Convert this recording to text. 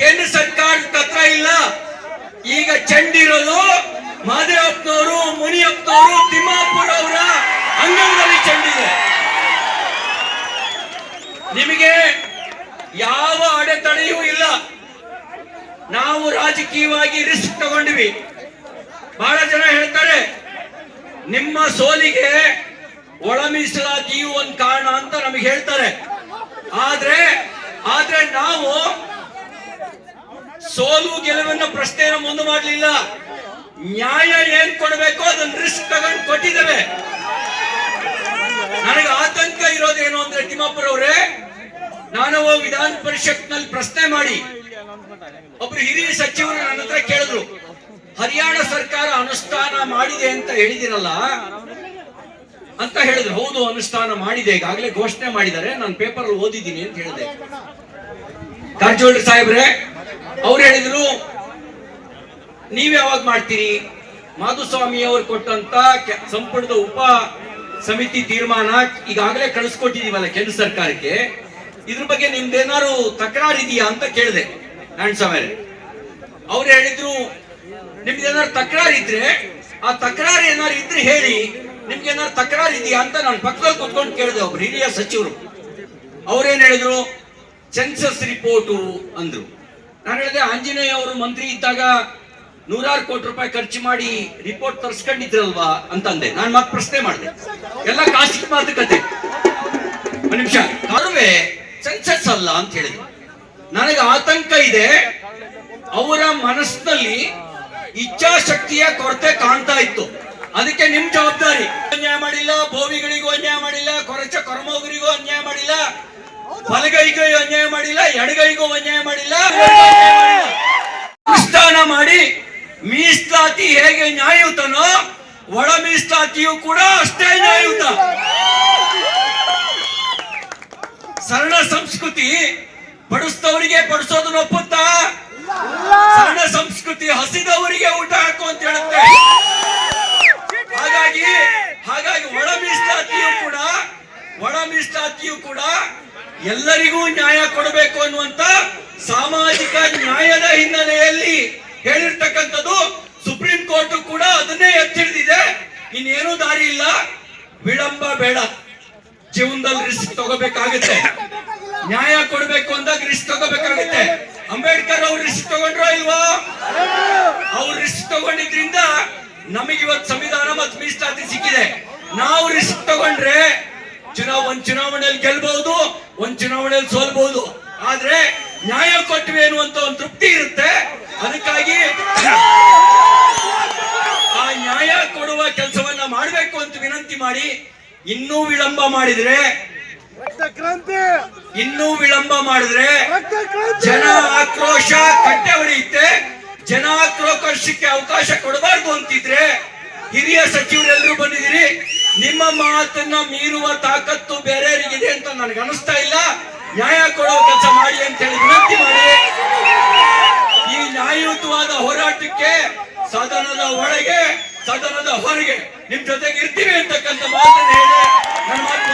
ಕೇಂದ್ರ ಸರ್ಕಾರ ತತ್ರ ಇಲ್ಲ. ಈಗ ಚಂಡಿರೋದು ಮಾದೇವಪ್ಪನವರು, ಮುನಿಯಪ್ಪನವರು ತಿಮ್ಮಾಪುರ ಅವರ ಅಂಗಳದಲ್ಲಿ ಚೆಂಡಿದೆ. ನಿಮಗೆ ಯಾವ ಅಡೆತಡೆಯೂ ಇಲ್ಲ. ನಾವು ರಾಜಕೀಯವಾಗಿ ರಿಸ್ಕ್ ತಗೊಂಡ್ವಿ. ಬಹಳ ಜನ ಹೇಳ್ತಾರೆ, ನಿಮ್ಮ ಸೋಲಿಗೆ ಒಳ ಮೀಸಲಾತಿಯು ಒಂದು ಕಾರಣ ಅಂತ ನಮಗೆ ಹೇಳ್ತಾರೆ. ಆದ್ರೆ ನಾವು ಸೋಲು ಗೆಲುವನ್ನ ಪ್ರಶ್ನೆಯನ್ನು ಮುಂದೆ ಮಾಡಲಿಲ್ಲ. ನ್ಯಾಯ ಏನ್ ಕೊಡಬೇಕು ಅದನ್ನ ರಿಸ್ಕ್ ತಗೊಂಡು ಕೊಟ್ಟಿದ್ದೇವೆ. ನನಗೆ ಆತಂಕ ಇರೋದೇನು ಅಂದ್ರೆ ತಿಮ್ಮಪ್ಪರವರೇ ಅವರೇ, ನಾನು ವಿಧಾನ ಪರಿಷತ್ನಲ್ಲಿ ಪ್ರಶ್ನೆ ಮಾಡಿ, ಒಬ್ರು ಹಿರಿಯ ಸಚಿವರು ನನ್ನ ಹತ್ರ ಕೇಳಿದ್ರು, ಹರಿಯಾಣ ಸರ್ಕಾರ ಅನುಷ್ಠಾನ ಮಾಡಿದೆ ಅಂತ ಹೇಳಿದಿರಲ್ಲ? ಅಂತ ಹೇಳಿದ್ರು. ಹೌದು, ಅನುಷ್ಠಾನ ಮಾಡಿದೆ, ಈಗಾಗಲೇ ಘೋಷಣೆ ಮಾಡಿದ್ದಾರೆ, ನಾನು ಪೇಪರ್ ಓದಿದ್ದೀನಿ ಅಂತ ಹೇಳಿದೆ. ಕಾರಜೋಳ ಸಾಹೇಬ್ರೆ ಅವ್ರು ಹೇಳಿದ್ರು, ನೀವ್ ಯಾವಾಗ ಮಾಡ್ತೀರಿ? ಮಾಧುಸ್ವಾಮಿ ಅವರು ಕೊಟ್ಟಂತ ಸಂಪುಟದ ಉಪ ಸಮಿತಿ ತೀರ್ಮಾನ ಈಗಾಗಲೇ ಕಳಿಸ್ಕೊಟ್ಟಿದೀವಲ್ಲ ಕೇಂದ್ರ ಸರ್ಕಾರಕ್ಕೆ. ಇದ್ರ ಬಗ್ಗೆ ನಿಮ್ದೇನಾರು ತಕರಾರು ಇದೆಯಾ ಅಂತ ಕೇಳಿದೆ ನಾರಾಯಣಸ್ವಾಮಿ ಅವ್ರು. ಹೇಳಿದ್ರು ನಿಮ್ಗೆ ಏನಾದ್ರು ತಕರಾರು ಇದ್ರೆ, ಆ ತಕರಾರು ಏನಾರು ಇದ್ರೆ ಹೇಳಿ ನಿಮ್ಗೆ ಏನಾದ್ರು ತಕರಾರು ಇದೆಯಾ ಅಂತ ನಾನು ಪಕ್ಕದಲ್ಲಿ ಕುತ್ಕೊಂಡು ಕೇಳಿದೆ ಒಬ್ರು ಹಿರಿಯ ಸಚಿವರು. ಅವ್ರೇನ್ ಹೇಳಿದ್ರು ಸೆನ್ಸಸ್ ರಿಪೋರ್ಟು ಅಂದ್ರು. ನಾನು ಹೇಳಿದೆ, ಆಂಜನೇಯ ಅವರು ಮಂತ್ರಿ ಇದ್ದಾಗ ನೂರಾರು ಕೋಟಿ ರೂಪಾಯಿ ಖರ್ಚು ಮಾಡಿ ರಿಪೋರ್ಟ್ ತರ್ಸ್ಕೊಂಡಿದ್ರಲ್ವಾ ಅಂತಂದೆ. ನಾನು ಮತ್ತೆ ಪ್ರಶ್ನೆ ಮಾಡಿದೆ. ಎಲ್ಲ ಖಾಸಗಿ ಮಾತುಕತೆ ನಿಮಿಷ. ಕರುವೆ ಸೆನ್ಸಸ್ ಅಲ್ಲ ಅಂತ ಹೇಳಿದ್ರು. ನನಗೆ ಆತಂಕ ಇದೆ. ಅವರ ಮನಸ್ಸಿನಲ್ಲಿ ಇಚ್ಛಾಶಕ್ತಿಯ ಕೊರತೆ ಕಾಣ್ತಾ ಇತ್ತು. ಅದಕ್ಕೆ ನಿಮ್ ಜವಾಬ್ದಾರಿ. ಅನ್ಯಾಯ ಮಾಡಿಲ್ಲ, ಭೋವಿಗಳಿಗೂ ಅನ್ಯಾಯ ಮಾಡಿಲ್ಲ, ಕೊರಚ ಕೊರಮೋಗರಿಗೂ ಅನ್ಯಾಯ ಮಾಡಿಲ್ಲ. ಬಲಗೈಗೂ ಅನ್ಯಾಯ ಮಾಡಿಲ್ಲ ಎಡಗೈಗೂ ಅನ್ಯಾಯ ಮಾಡಿಲ್ಲ ಅನುಷ್ಠಾನ ಮಾಡಿ ಮೀಸಲಾತಿ ಹೇಗೆ ನ್ಯಾಯಯುತನೋ ಒಳ ಮೀಸಲಾತಿಯು ಕೂಡ ಅಷ್ಟೇ ನ್ಯಾಯಯುತ. ಸರಳ ಸಂಸ್ಕೃತಿ ಬಡಿಸ್ತವರಿಗೆ ಬಡಿಸೋದನ್ನ ಒಪ್ಪುತ್ತಾ? ಸರಳ ಸಂಸ್ಕೃತಿ ಹಸಿದವರಿಗೆ ಊಟ ಹಾಕು ಅಂತ ಹೇಳುತ್ತೆ. ಹಾಗಾಗಿ ಹಾಗಾಗಿ ಒಳ ಮೀಸಲಾತಿಯು ಕೂಡ ಒಳ ಮೀಸಲಾತಿಯು ಕೂಡ ಎಲ್ಲರಿಗೂ ನ್ಯಾಯ ಕೊಡಬೇಕು ಅನ್ನುವಂತ ಸಾಮಾಜಿಕ ನ್ಯಾಯದ ಹಿನ್ನೆಲೆಯಲ್ಲಿ ಹೇಳಿರ್ತಕ್ಕಂಥದ್ದು ಸುಪ್ರೀಂ ಕೋರ್ಟ್ ಕೂಡ ಅದನ್ನೇ ಎತ್ತಿಡಿದಿದೆ. ಇನ್ನೇನು ದಾರಿ ಇಲ್ಲ. ವಿಳಂಬ ಬೇಡ. ಜೀವನದಲ್ಲಿ ರಿಸ್ಕ್ ತಗೋಬೇಕಾಗುತ್ತೆ. ನ್ಯಾಯ ಕೊಡಬೇಕು ಅಂದಾಗ ರಿಸ್ಕ್ ತಗೋಬೇಕಾಗುತ್ತೆ. ಅಂಬೇಡ್ಕರ್ ಅವ್ರು ರಿಸ್ಕ್ ತಗೊಂಡ್ರೋ ಇಲ್ವಾ? ಅವ್ರು ರಿಸ್ಕ್ ತಗೊಂಡಿದ್ರಿಂದ ನಮಗೆ ಇವತ್ತು ಸಂವಿಧಾನ ಮತ್ತು ಮೀಸಲಾತಿ ಸಿಕ್ಕಿದೆ. ನಾವು ರಿಸ್ಕ್ ತಗೊಂಡ್ರೆ ಚುನಾವ ಒಂದ್ ಚುನಾವಣೆಯಲ್ಲಿ ಗೆಲ್ಬಹುದು ಒಂದ್ ಚುನಾವಣೆಯಲ್ಲಿ ಸೋಲ್ಬಹುದು ಆದ್ರೆ ನ್ಯಾಯ ಕೊಟ್ಟಿವೆ ಅನ್ನುವಂತ ಒಂದು ತೃಪ್ತಿ ಇರುತ್ತೆ. ಅದಕ್ಕಾಗಿ ಆ ನ್ಯಾಯ ಕೊಡುವ ಕೆಲಸವನ್ನ ಮಾಡಬೇಕು ಅಂತ ವಿನಂತಿ ಮಾಡಿ ಇನ್ನೂ ವಿಳಂಬ ಮಾಡಿದ್ರೆ ಇನ್ನೂ ವಿಳಂಬ ಮಾಡಿದ್ರೆ ಜನ ಆಕ್ರೋಶ ಕಟ್ಟೆ ಹೊಡೆಯುತ್ತೆ. ಜನ ಆಕ್ರೋಶಕ್ಕೆ ಅವಕಾಶ ಕೊಡಬಾರ್ದು ಅಂತಿದ್ರೆ ಹಿರಿಯ ಸಚಿವರೆಲ್ಲರೂ ಬಂದಿದ್ದೀರಿ. ನಿಮ್ಮ ಮಾತನ್ನ ಮೀರುವ ತಾಕತ್ತು ಬೇರೆಯವರಿಗಿದೆ ಅಂತ ನನಗೆ ಅನಿಸ್ತಾ ಇಲ್ಲ. ನ್ಯಾಯ ಕೊಡೋ ಕೆಲಸ ಮಾಡಿ ಅಂತ ಹೇಳಿ ವಿನಂತಿ ಮಾಡಿ. ಈ ನ್ಯಾಯಯುತವಾದ ಹೋರಾಟಕ್ಕೆ ಸದನದ ಒಳಗೆ, ಸದನದ ಹೊರಗೆ ನಿಮ್ ಜೊತೆಗೆ ಇರ್ತೀವಿ ಅಂತಕ್ಕಂಥ ಮಾತನ್ನ ಹೇಳಿ ನನ್ನ ಮಾತು